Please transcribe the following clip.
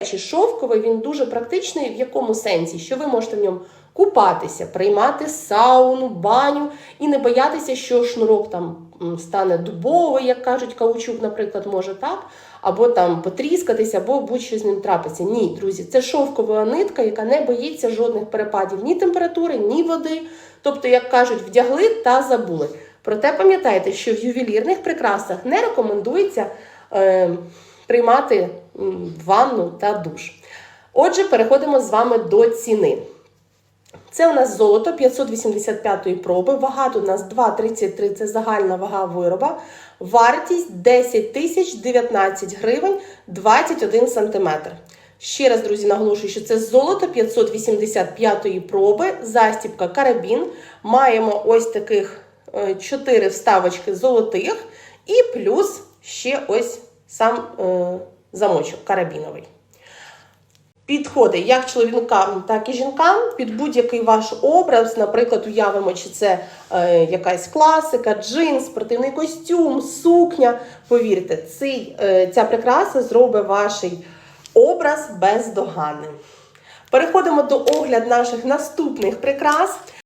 речі, шовковий він дуже практичний в якому сенсі, що ви можете в ньому купатися, приймати сауну, баню і не боятися, що шнурок там стане дубовий, як кажуть, каучук, наприклад, може так, або там потріскатися, або будь-що з ним трапиться. Ні, друзі, це шовкова нитка, яка не боїться жодних перепадів ні температури, ні води. Тобто, як кажуть, вдягли та забули. Проте пам'ятайте, що в ювелірних прикрасах не рекомендується е, приймати ванну та душ. Отже, переходимо з вами до ціни. Це у нас золото 585 проби. Вага тут у нас 2,33 це загальна вага вироба. Вартість 10 тисяч 19 гривень 21 сантиметр. Ще раз, друзі, наголошую, що це золото 585 проби, застібка карабін. Маємо ось таких 4 вставочки золотих і плюс ще ось сам е, замочок карабіновий. Підходить як чоловікам, так і жінкам під будь-який ваш образ. Наприклад, уявимо, чи це е, якась класика, джинс, спортивний костюм, сукня. Повірте, цей, е, ця прикраса зробить ваш образ бездоганним. Переходимо до огляд наших наступних прикрас.